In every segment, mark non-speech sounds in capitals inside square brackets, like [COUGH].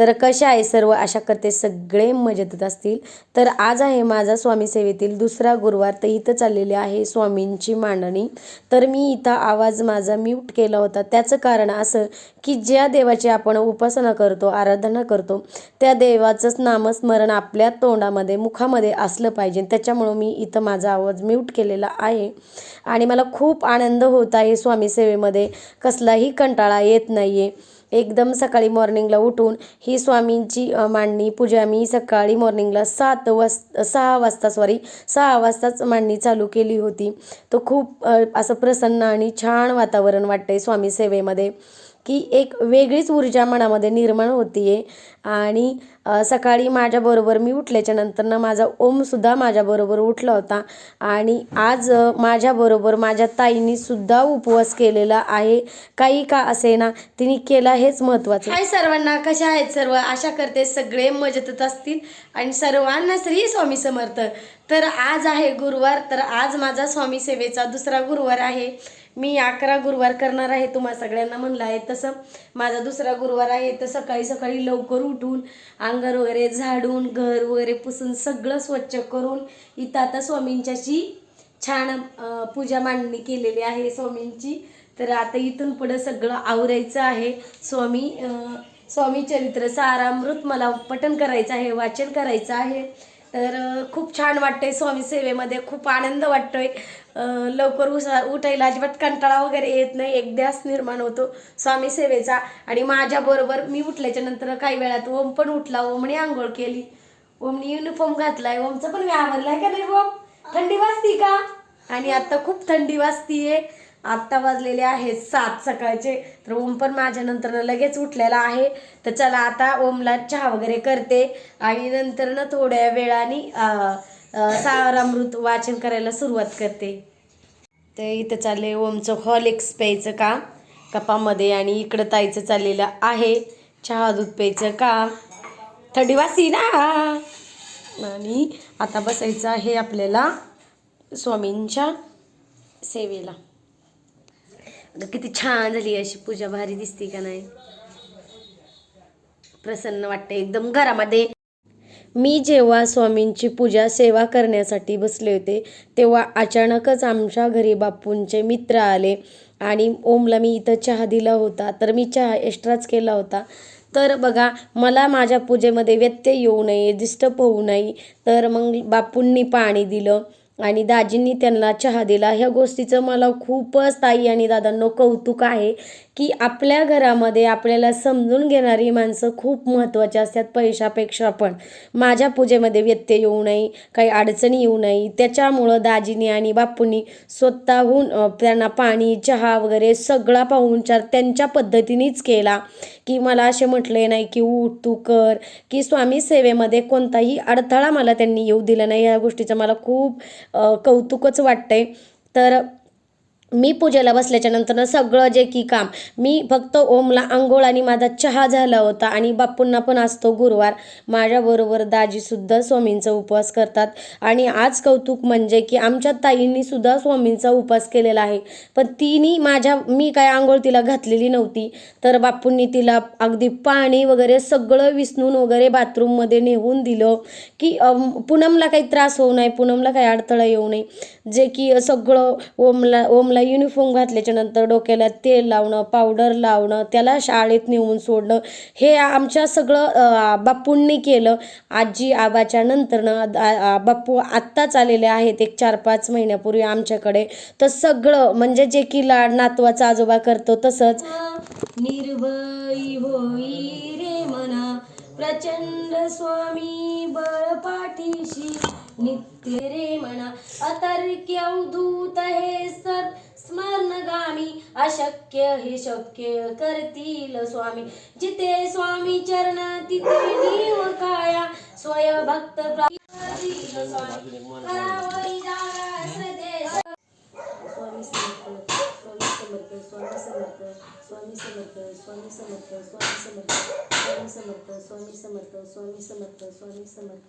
तर कशा आहे सर्व आशा करते सगळे मजेत असतील. तर आज आहे माझा स्वामी सेवेतील दुसरा गुरुवार तर इथं चाललेली आहे स्वामींची मांडणी. तर मी इथं आवाज माझा म्यूट केला होता. त्याचं कारण असं की ज्या देवाची आपण उपासना करतो आराधना करतो त्या देवाचंच नामस्मरण आपल्या तोंडामध्ये मुखामध्ये असलं पाहिजे. त्याच्यामुळं मी इथं माझा आवाज म्यूट केलेला आहे. आणि मला खूप आनंद होत आहे स्वामी सेवेमध्ये. कसलाही कंटाळा येत नाही आहे एकदम सकाळी मॉर्निंगला उठून ही स्वामींची मांडणी पूजा मी सकाळी मॉर्निंगला सात वाज सहा वाजता सॉरी सहा वाजताच मांडणी चालू केली होती. तो खूप असं प्रसन्न आणि छान वातावरण वाटतंय स्वामी सेवेमध्ये. की एक वेगळीच ऊर्जा मनामध्ये निर्माण होतीये. आणि सकाळी माझ्याबरोबर मी उठल्याच्या नंतर ना माझा ओमसुद्धा माझ्याबरोबर उठला होता. आणि आज माझ्याबरोबर माझ्या ताईनी सुद्धा उपवास केलेला आहे. काही का असे ना तिने केला हेच महत्त्वाचं. हाय सर्वांना कशा आहेत सर्व? आशा करते सगळे मजेतच असतील. आणि सर्वांना श्री स्वामी समर्थ. तर आज आहे गुरुवार तर आज माझा स्वामी सेवेचा दुसरा गुरुवार आहे. मी अकरा गुरुवार करणार आहे तुम्हा सगळ्यांना म्हणलं आहे तसं. माझा दुसरा गुरुवार आहे तर सकाळी सकाळी लवकर उठून अंगर वगैरे झाडून घर वगैरे पुसून सगळं स्वच्छ करून इथं आता स्वामींच्याशी छान पूजा मांडणी केलेली आहे स्वामींची. तर आता इथून पुढं सगळं आवरायचं आहे. स्वामी स्वामी चरित्र सारामृत मला पठन करायचं आहे वाचन करायचं आहे. तर खूप छान वाटतंय स्वामी सेवेमध्ये. खूप आनंद वाटतोय. लवकर उसा उठायला अजिबात कंटाळा वगैरे येत नाही. एक ध्यास निर्माण होतो स्वामी सेवेचा. आणि माझ्याबरोबर मी उठल्याच्या नंतर काही वेळात ओम पण उठला. ओमने आंघोळ केली. ओमने युनिफॉर्म घातलाय. ओमचं पण व्यावरलाय का नाही ओम? थंडी वाजती का? आणि आता खूप थंडी वाजतीये. आत्ता वाजलेले आहेत सात सकाळचे. तर ओम पण माझ्यानंतरनं लगेच उठलेला आहे. तर चला आता ओमला चहा वगैरे करते. आणि नंतर ना थोड्या वेळाने सारामृत वाचन करायला सुरुवात करते. ते इथं चालले ओमचं हॉलिक्स प्यायचं काम. कपामध्ये आणि इकडं ताईचं चाललेलं आहे. चहा दूध प्यायचं काम. थंडी वासी ना? आणि आता बसायचं आहे आपल्याला स्वामींच्या सेवेला. किती छान झाली अशी पूजा. भारी दिसते का नाही? प्रसन्न वाटते एकदम घरामध्ये मी जेव्हा स्वामींची पूजा सेवा करण्यासाठी बसले होते तेव्हा अचानकच आमच्या घरी बापूंचे मित्र आले आणि ओमला मी इथं चहा दिला होता. तर मी चहा एक्स्ट्राच केला होता. तर बघा मला माझ्या पूजेमध्ये व्यत्यय येऊ नये डिस्टर्ब होऊ नये. तर मग बापूंनी पाणी दिलं. आणि दाजींनी त्यांना चहा दिला. ह्या गोष्टीचं मला खूपच ताई आणि दादांनो कौतुक आहे. की आपल्या घरामध्ये आपल्याला समजून घेणारी माणसं खूप महत्त्वाची असतात पैशापेक्षा पण. माझ्या पूजेमध्ये व्यत्यय येऊ नये काही अडचणी येऊ नये. त्याच्यामुळं दाजीनी आणि बापूंनी स्वतःहून त्यांना पाणी चहा वगैरे सगळा पाहुणचार त्यांच्या पद्धतीनेच केला. की मला असे म्हटले नाही की उठ तू कर की स्वामी सेवेमध्ये कोणताही अडथळा मला त्यांनी येऊ दिला नाही. या गोष्टीचं मला खूप कौतुकच वाटतंय. तर मी पूजेला बसल्याच्या नंतरनं सगळं जे की काम मी फक्त ओमला आंघोळ आणि माझा चहा झाला होता आणि बापूंना पण असतो गुरुवार. माझ्याबरोबर दाजीसुद्धा स्वामींचा उपवास करतात आणि आज कौतुक म्हणजे की आमच्या ताईंनीसुद्धा स्वामींचा उपवास केलेला आहे. पण तिने माझ्या मी काय आंघोळ तिला घातलेली नव्हती. तर बापूंनी तिला अगदी पाणी वगैरे सगळं विसणून वगैरे बाथरूममध्ये नेऊन दिलं की पूनमला काही त्रास होऊ नये पूनमला काही अडथळा येऊ नये. जे की सगळं ओमला ओमला युनिफॉर्म घातल्याच्या नंतर डोक्याला तेल लावणं पावडर लावणं त्याला शाळेत नेऊन सोडणं. हे आमच्या सगळं बाप्पूंनी बापूंनी केलं. आजी आबाच्या नंतरनं बाप्पू बापू आत्ताच आलेले आहेत एक चार पाच महिन्यापूर्वी आमच्याकडे. तर सगळं म्हणजे जे की लाड नातवाचा आजोबा करतो तसंच. निर्भयी होई रे मना. प्रचंड स्वामी बळ पाठीशी नित्य रे म्हणा अतर्क्य अवधूत अशक्य हे शक्य करतील स्वामी. जिथे स्वामी चरण तिथे नीव काया. स्वय भक्त स्वामी समर्थ स्वामी समर्थ स्वामी समर्थ स्वामी समर्थ स्वामी समर्थ स्वामी समर्थ स्वामी समर्थ स्वामी समर्थ.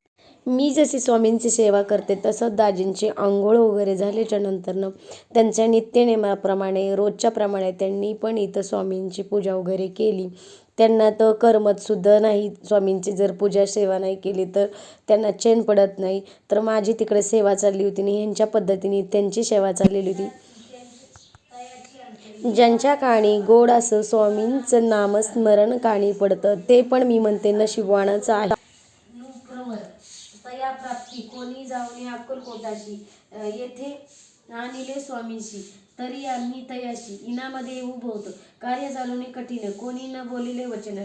मी जशी स्वामींची सेवा करते तसं दाजींची आंघोळ वगैरे झाल्याच्या नंतरनं त्यांच्या नित्यनेमाप्रमाणे रोजच्या प्रमाणे त्यांनी पण इथं स्वामींची पूजा वगैरे केली. त्यांना तर करमतसुद्धा नाही. स्वामींची जर पूजा सेवा नाही केली तर त्यांना चैन पडत नाही. तर माझी तिकडे सेवा चालली होती आणि ह्यांच्या पद्धतीने त्यांची सेवा चाललेली होती. ज्यांच्या काणी गोड असं स्वामींचं नामस्मरण काणी पडतं ते पण मी म्हणते नशिबवानाचं आहे. प्राप्ती कोणी जाऊन अक्कलकोटाची कोटाशी येथे आणले स्वामींशी तरी आम्ही तयाशी इनामध्ये उभं कार्य चालवणे कठीण कोणी न बोलिले वचन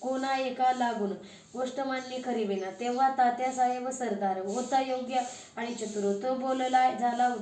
कोणा एका लागून गोष्ट मान्य करीवेना तेव्हा तात्या साहेब सरदार होता योग्य आणि चतुर. तो बोलला झाला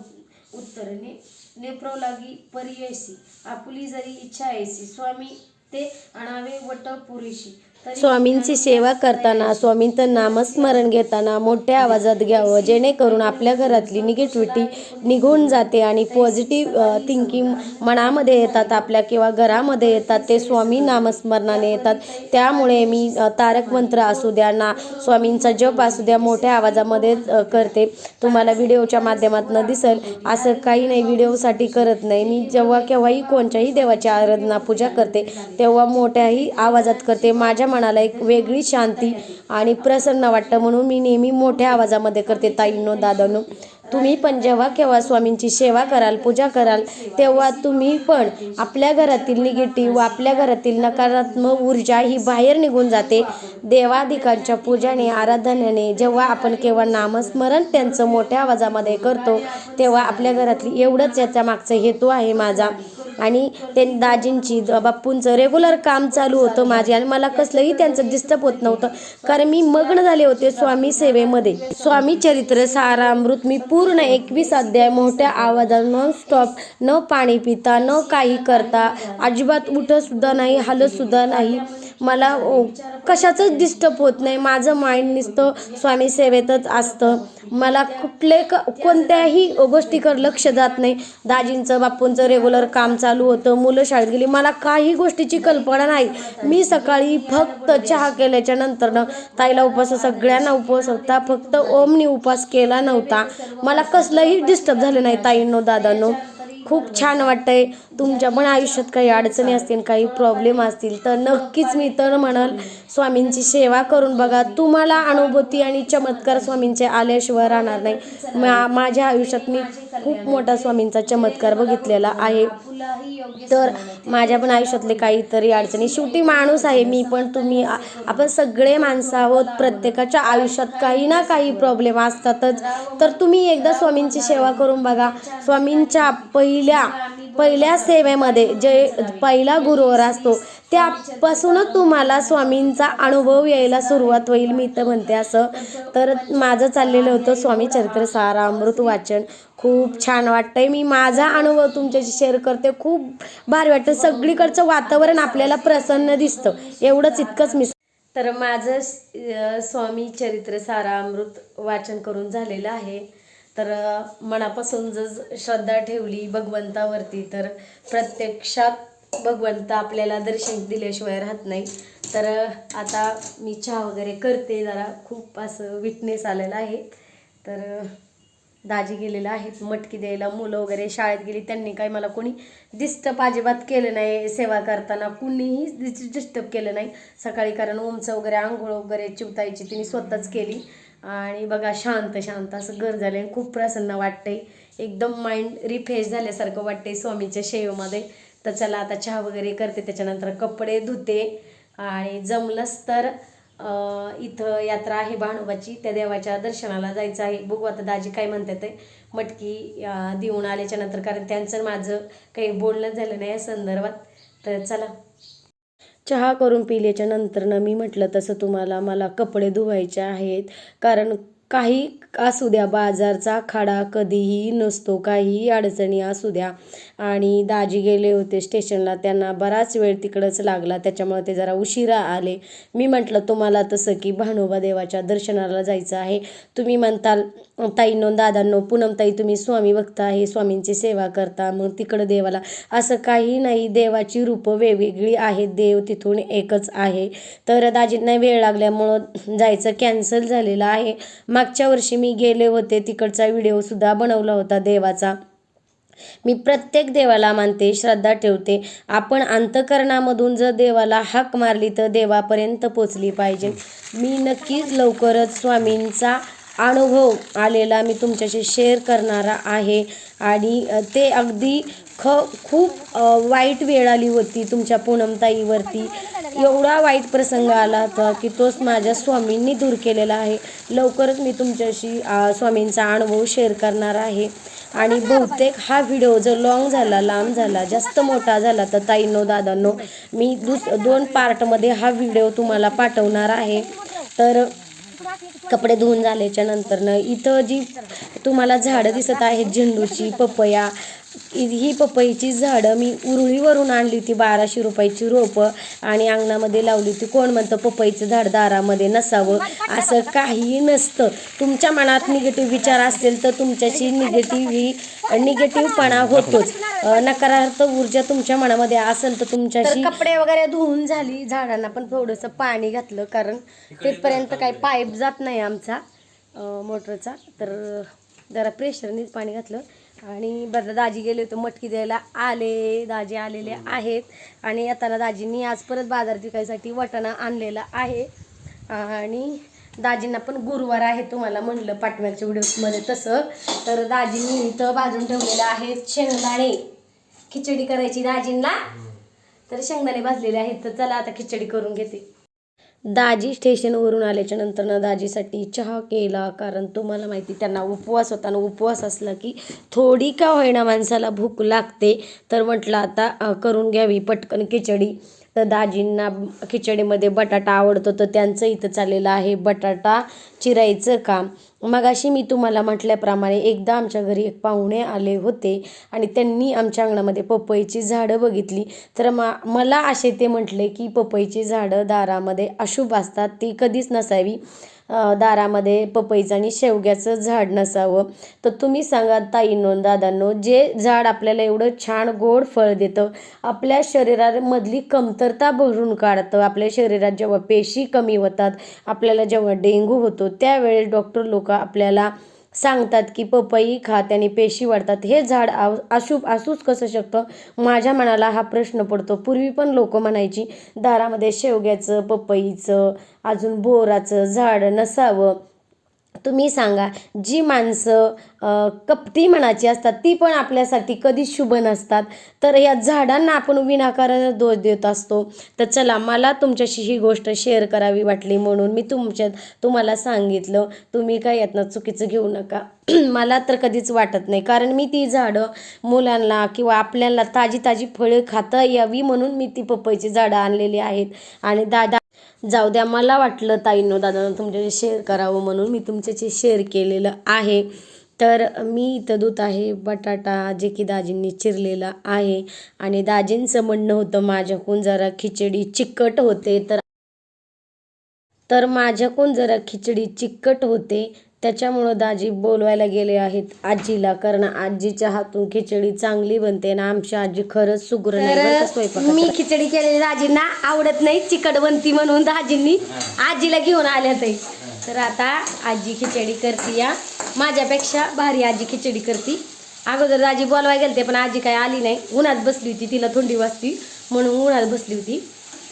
उत्तर ने नेप्रो लागी परियसी आपुली जरी इच्छा ऐसी स्वामी ते आणावे वट पुरेशी स्वामींची सेवा करताना स्वामींचं नामस्मरण घेताना मोठ्या आवाजात घ्यावं. जेणेकरून आपल्या घरातली निगेटिव्हिटी निघून जाते आणि पॉझिटिव्ह थिंकिंग मनामध्ये येतात आपल्या किंवा घरामध्ये येतात. ते स्वामी नामस्मरणाने येतात. त्यामुळे मी तारक मंत्र असू द्या ना स्वामींचा जप असू द्या मोठ्या आवाजामध्ये करते. तुम्हाला व्हिडिओच्या माध्यमातून दिसेल. असं काही नाही व्हिडिओसाठी करत नाही. मी जेव्हा केव्हाही कोणत्याही देवाची आराधना पूजा करते तेव्हा मोठ्याही आवाजात करते. माझ्या मनाला एक वेगळी शांती आणि प्रसन्न वाटतं म्हणून मी नेहमी मोठ्या आवाजामध्ये करते ताईंनो दादांनो. तुम्ही पण जेव्हा केव्हा स्वामींची सेवा कराल पूजा कराल तेव्हा तुम्ही पण आपल्या घरातील निगेटिव्ह आपल्या घरातील नकारात्मक ऊर्जा ही बाहेर निघून जाते. देवाधिकांच्या पूजाने आराधनेने जेव्हा आपण केव्हा नामस्मरण त्यांचं मोठ्या आवाजामध्ये करतो तेव्हा आपल्या घरातली एवढंच याच्या मागचा हेतू आहे माझा. आणि ते दाजींची बाप्पूंचं रेग्युलर काम चालू होतं माझे आणि मला कसलंही त्यांचं डिस्टर्ब होत नव्हतं. कारण मी मग्न झाले होते स्वामी सेवेमध्ये. स्वामी चरित्र सारामृत मी पूर्ण एकवीस अध्याय मोठ्या आवाजात नॉन स्टॉप न पाणी पिता न काही करता अजिबात उठत सुद्धा नाही हलत सुद्धा नाही. मला ओ, कशाचंच डिस्टर्ब होत नाही. माझं माइंड नुसतं स्वामी सेवेतच असतं. मला कुठले क कोणत्याही गोष्टीकडे लक्ष जात नाही. दाजींचं बापूंचं रेग्युलर काम चालू होतं. मुलं शाळेत गेली. मला काही गोष्टीची कल्पना नाही. मी सकाळी फक्त चहा केल्याच्या नंतरनं ताईला उपवास सगळ्यांना उपवास होता. फक्त ओमनी उपवास केला नव्हता. मला कसलंही डिस्टर्ब झालं नाही ताईंनो दादांनो. खूप छान वाटतंय. तुमच्या पण आयुष्यात काही अडचणी असतील काही प्रॉब्लेम असतील तर नक्कीच मी तर म्हणाल स्वामींची सेवा करून बघा. तुम्हाला अनुभूती आणि चमत्कार स्वामींचे आल्याशिवाय राहणार नाही. मा माझ्या आयुष्यात मी खूप मोठा स्वामींचा चमत्कार बघितलेला आहे. तर माझ्या पण आयुष्यातले काहीतरी अडचणी. शेवटी माणूस आहे मी पण तुम्ही आपण सगळे माणसं आहोत. प्रत्येकाच्या आयुष्यात काही ना काही प्रॉब्लेम असतातच. तर तुम्ही एकदा स्वामींची सेवा करून बघा. स्वामींच्या पहिल्या पहिल्या सेवेमध्ये जे पहिला गुरुवर असतो त्यापासूनच तुम्हाला स्वामींचा अनुभव यायला सुरुवात होईल मी तर म्हणते असं. तर माझं चाललेलं होतं स्वामी चरित्र सारामृत वाचन. खूप छान वाटतंय. मी माझा अनुभव तुमच्याशी शेअर करते. खूप भारी वाटतं. सगळीकडचं वातावरण आपल्याला प्रसन्न दिसतं. एवढंच इतकंच मी तर माझं स्वामी चरित्र सारामृत वाचन करून झालेलं आहे. तर मनापासून जर श्रद्धा ठेवली भगवंतावरती तर प्रत्यक्षात भगवंत आपल्याला दर्शन दिल्याशिवाय राहत नाही. तर आता मी चहा वगैरे करते जरा. खूप असं विटनेस आलेला आहे. तर दाजी गेलेला आहेत. मटकी द्यायला मुलं वगैरे शाळेत गेली. त्यांनी काही मला कोणी डिस्टर्ब अजिबात केलं नाही. सेवा करताना कुणीही डिस्टर्ब केलं नाही. सकाळी कारण ओमचं वगैरे आंघोळ वगैरे चिवतायची तिने स्वतःच केली. आणि बघा शांत शांत असं घर झालं आहे खूप प्रसन्न वाटतंय. एकदम माइंड रिफ्रेश झाल्यासारखं वाटतंय स्वामीच्या शेवेमध्ये तर चला आता चहा वगैरे करते त्याच्यानंतर कपडे धुते आणि जमलंच तर इथं यात्रा आहे भाणोबाची त्या देवाच्या दर्शनाला जायचं आहे. बघू आता दाजी काय म्हणतात ते. मटकी देऊन आल्याच्यानंतर कारण त्यांचं माझं काही बोलणं झालं नाही या संदर्भात. तर चला. चहा करून पिल्याच्या नंतरनं मी म्हटलं तसं तुम्हाला मला कपडे धुवायचे आहेत. कारण काही असू द्या बाजारचा खाडा कधीही नसतो काहीही अडचणी असू द्या. आणि दाजी गेले होते स्टेशनला त्यांना बराच वेळ तिकडंच लागला त्याच्यामुळे ते जरा उशिरा आले. मी म्हटलं तुम्हाला तसं की भानोबा देवाच्या दर्शनाला जायचं आहे. तुम्ही म्हणताल ताईनो दादांनो पूनमताई तुम्ही स्वामी भक्त आहे स्वामींची सेवा करता मग तिकडं देवाला. असं काही नाही देवाची रूपं वेगवेगळी आहेत देव तिथून एकच आहे. तर दाजींना वेळ लागल्यामुळं जायचं कॅन्सल झालेलं आहे. मागच्या वर्षी मी गेले होते तिकडचा व्हिडिओसुद्धा बनवला होता देवाचा. मी प्रत्येक देवाला मानते श्रद्धा ठेवते. आपण अंतकरणामधून जर देवाला हाक मारली तर देवापर्यंत पोचली पाहिजे. मी नक्कीच लवकरच स्वामींचा अनुभव आलेला मी तुमच्याशी शेअर करणारा आहे. आणि ते अगदी ख खूप वाईट वेळ आली होती तुमच्या पूनमताईवरती एवढा वाईट प्रसंग आला होता की तोच माझ्या स्वामींनी दूर केलेला आहे. लवकरच मी तुमच्याशी स्वामींचा अनुभव शेअर करणार आहे. आणि बहुतेक हा व्हिडिओ जर लॉंग झाला लांब झाला जास्त मोठा झाला तर ताईंनो दादांनो मी दुस दोन पार्टमध्ये हा व्हिडिओ तुम्हाला पाठवणार आहे. तर कपडे धुवून झाल्याच्या नंतरनं इथं जी तुम्हाला झाडं दिसत आहेत झेंडूची पपया ही पपईची झाडं मी उरुळीवरून आणली होती बाराशे रुपयाची रोपं आणि अंगणामध्ये लावली होती. कोण म्हणतं पपईचं झाड दारामध्ये नसावं? असं काहीही नसतं. तुमच्या मनात निगेटिव्ह विचार असेल तर तुमच्याशी निगेटिव्ह ही निगेटिव्हपणा होतोच. नकारात्मक नकारार्थ ऊर्जा तुमच्या मनामध्ये असेल तर तुमच्याशी कपडे वगैरे धुवून झाली झाडांना पण थोडंसं पाणी घातलं कारण तिथपर्यंत काही पाईप जात नाही आमचा मोटरचा. तर जरा प्रेशरनेच पाणी घातलं. आणि बरं दाजी गेले होते मटकी द्यायला. आले दाजी आलेले आहेत. आणि येताना दाजींनी आज परत बाजार विकायसाठी वाटाणा आणलेला आहे. आणि दाजींना पण गुरुवार आहे तुम्हाला म्हणलं पाटव्याच्या व्हिडिओमध्ये तसं. तर दाजींनी इथं भाजून ठेवलेलं आहे शेंगदाणे. खिचडी करायची दाजींना. तर शेंगदाणे भाजलेले आहेत. तर चला आता खिचडी करून घेते. दाजी स्टेशनवरून आल्याच्यानंतर ना दाजीसाठी चहा केला. कारण तुम्हाला माहिती त्यांना उपवास होता ना उपवास असला की थोडी का होईना माणसाला भूक लागते. तर म्हटलं आता करून घ्यावी पटकन खिचडी. तर दाजींना खिचडीमध्ये बटाटा आवडतो तर त्यांचं इथं चाललेलं आहे बटाटा चिरायचं काम. मगाशी मी तुम्हाला म्हटल्याप्रमाणे एकदा आमच्या घरी एक पाहुणे आले होते आणि त्यांनी आमच्या अंगणामध्ये पपईची झाडं बघितली. तर मा मला असे ते म्हटले की पपईची झाडं दारामध्ये अशुभ असतात ती कधीच नसावी. दारामध्ये पपईचं आणि शेवग्याचं झाड नसावं. तर तुम्ही सांगा ताईंनो दादांनो जे झाड आपल्याला एवढं छान गोड फळ देतं आपल्या शरीरामधली कमतरता भरून काढतं. आपल्या शरीरात जेव्हा पेशी कमी होतात आपल्याला जेव्हा डेंगू होतो त्यावेळेस डॉक्टर लोक आपल्याला सांगतात की पपई खा त्याने पेशी वाढतात. हे झाड आ अशुभ असूच कसं शकतं? माझ्या मनाला हा प्रश्न पडतो. पूर्वी पण लोक म्हणायची दारामध्ये शेवग्याचं पपईचं अजून बोराचं झाड नसावं. तुम्ही सांगा जी माणसं कपटी मनाची असतात ती पण आपल्यासाठी कधी शुभ नसतात. तर या झाडांना आपण विनाकारण दोष देत असतो. तर चला मला तुमच्याशी ही गोष्ट शेअर करावी वाटली म्हणून मी तुमच्या तुम्हाला सांगितलं. तुम्ही काय यातनं चुकीचं घेऊ नका. [CLEARS THROAT] मला तर कधीच वाटत नाही. कारण मी ती झाडं मुलांना किंवा आपल्याला ताजी ताजी फळं खाता यावी म्हणून मी ती पपईची झाडं आणलेली आहेत. आणि दादा जाऊ द्या मला वाटलं ताईंनो दादानं तुमच्याशी शेअर करावं म्हणून मी तुमच्याशी शेअर केलेलं आहे. तर मी इथं दूध आहे बटाटा जे की दाजींनी चिरलेला आहे. आणि दाजींचं म्हणणं होतं माझ्याकडून जरा खिचडी चिकट होते. तर तर माझ्याकडून जरा खिचडी चिकट होते. त्याच्यामुळं दाजी बोलवायला गेले आहेत. आजीला कारण आजीच्या हातून खिचडी चांगली बनते ना. आमची आजी खरंच सुग्र नाही बरं का स्वयंपाकात. मी खिचडी केलेली दाजींना आवडत नाही. चिकट बनती म्हणून दाजींनी आजीला घेऊन आल्या ते. तर आता आजी खिचडी करते या. माझ्यापेक्षा भारी आजी खिचडी करते. अगोदर आजी बोलवाय गेलते पण आजी काय आली नाही. उन्हात बसली होती तिला थंडी वाजती. म्हणून उन्हात बसली होती.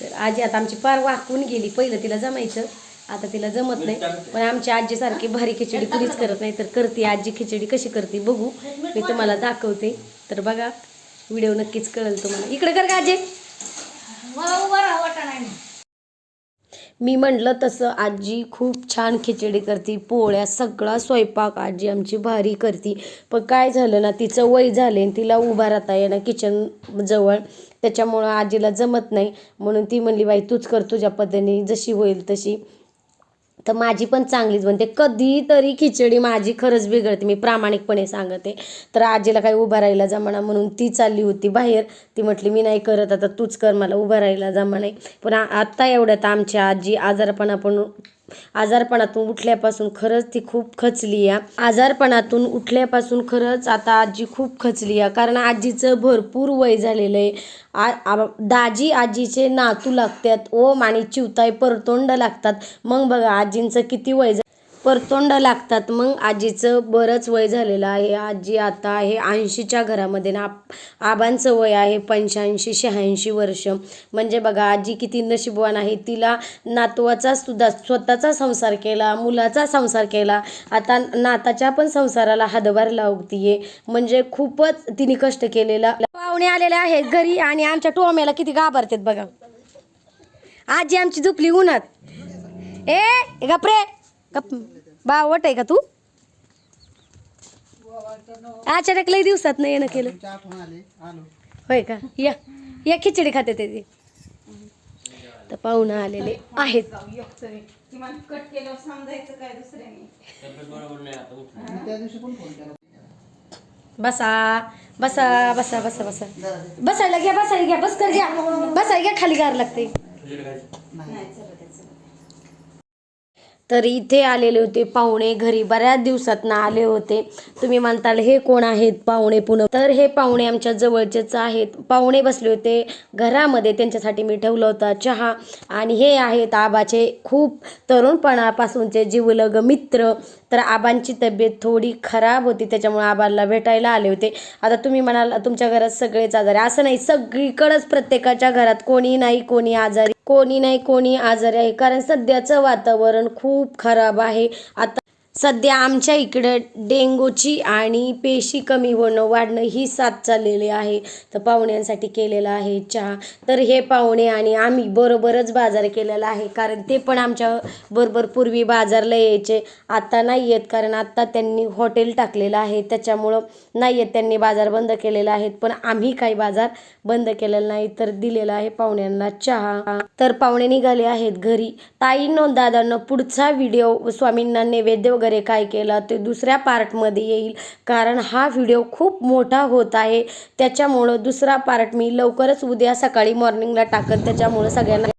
तर आजी आता आमची पार वाकून गेली. पहिलं तिला जमायचं. आता तिला जमत नाही. पण आमच्या आजीसारखी भारी खिचडी कुणीच करत नाही. तर करते आजी खिचडी. कशी करते बघू. मी तुम्हाला दाखवते. तर बघा व्हिडिओ नक्कीच कळेल तुम्हाला. इकडे कर का आजी? मी म्हटलं तसं आजी खूप छान खिचडी करते. पोळ्या सगळा स्वयंपाक आजी आमची भारी करते. पण काय झालं ना तिचं वय झाले आणि तिला उभा राहता येणं किचन जवळ. त्याच्यामुळं आजीला जमत नाही. म्हणून ती म्हणली बाई तूच कर तुझ्या पद्धतीने. जशी होईल तशी. तर माझी पण चांगलीच बनते. कधीतरी खिचडी माझी खरंच बिघडते. मी प्रामाणिकपणे सांगते. तर आजीला काही उभा राहिला जमाना म्हणून ती चालली होती बाहेर. ती म्हटली मी नाही करत. आता तूच कर. मला उभा राहिला जमा नाही. पण आत्ता एवढ्यात आमची आजी आजारपणा पण आजारपणातून उठल्यापासून खरंच ती खूप खचली आहे. आजारपणातून उठल्यापासून खरंच आता आजी खूप खचली आहे. कारण आजीचं भरपूर वय झालेलं आहे. आ दाजी आजीचे नातू लागतात ओम आणि चिवताई परतोंड लागतात. मग बघा आजींचं किती वय झालं परतोंड लागतात. मग आजीचं बरंच वय झालेलं आहे. आजी आता आहे ऐंशीच्या घरामध्ये ना. आबांचं वय आहे पंच्याऐंशी शहाऐंशी वर्ष. म्हणजे बघा आजी किती नशीबवान आहे. तिला नातवाचा सुद्धा स्वतःचा संसार केला मुलाचा संसार केला. आता नाताच्या पण संसाराला हातभार लावतीये. म्हणजे खूपच तिने कष्ट केलेला. पाहुणे आलेले आहेत घरी आणि आमच्या टोम्याला किती घाबरतात बघा. आजी आमची झोपली उन्हात. ए गपरे. गप बावट आहे का तू? अचानक लई दिवसात नाही येणं केलं. होय का? या या खिचडी खाते ते ते. तर पाहुणं आलेले आहेत. बसा बसा बसा बसा बसा. बसायला घ्या बसायला घ्या बस कर घ्या. बसायला घ्या खाली गार लागते. तर इथे आलेले होते पाहुणे घरी. बऱ्याच दिवसात ना आले होते. तुम्ही म्हणताल हे कोण आहेत पाहुणे पुन्हा? तर हे पाहुणे आमच्या जवळचेच आहेत. पाहुणे बसले होते घरामध्ये. त्यांच्यासाठी मी ठेवलं होता चहा. आणि हे आहेत आबाचे खूप तरुणपणापासूनचे जीवलग मित्र. तर आबांची तब्येत थोडी खराब होती त्याच्यामुळे आबांना भेटायला आले होते. आता तुम्ही म्हणाल तुमच्या घरात सगळेच आजारी. असं नाही सगळीकडंच प्रत्येकाच्या घरात कोणी नाही कोणी आजारी कोणी नाही कोणी आजारी आहे. कारण सध्याचं वातावरण खूप खराब आहे. आता सध्या आमच्या इकडं डेंगूची आणि पेशी कमी होणं वाढणं ही साथ चाललेली आहे. तर पाहुण्यांसाठी केलेला आहे चहा. तर हे पाहुणे आणि आम्ही बरोबरच बाजार केलेला आहे. कारण ते पण आमच्या बरोबर पूर्वी बाजारला यायचे. आता नाही येत कारण आता त्यांनी हॉटेल टाकलेलं आहे. त्याच्यामुळं नाही येत. त्यांनी बाजार बंद केलेला आहेत पण आम्ही काही बाजार बंद केलेला नाही तर दिलेला आहे पाहुण्यांना चहा. तर पाहुणे निघाले आहेत घरी. ताईंनो दादांनो पुढचा व्हिडिओ स्वामींना नैवेद्य वगैरे काय केलं ते दुसऱ्या पार्टमध्ये येईल. कारण हा व्हिडिओ खूप मोठा होत आहे. त्याच्यामुळं दुसरा पार्ट मी लवकरच उद्या सकाळी मॉर्निंगला टाकत त्याच्यामुळं सगळ्यांना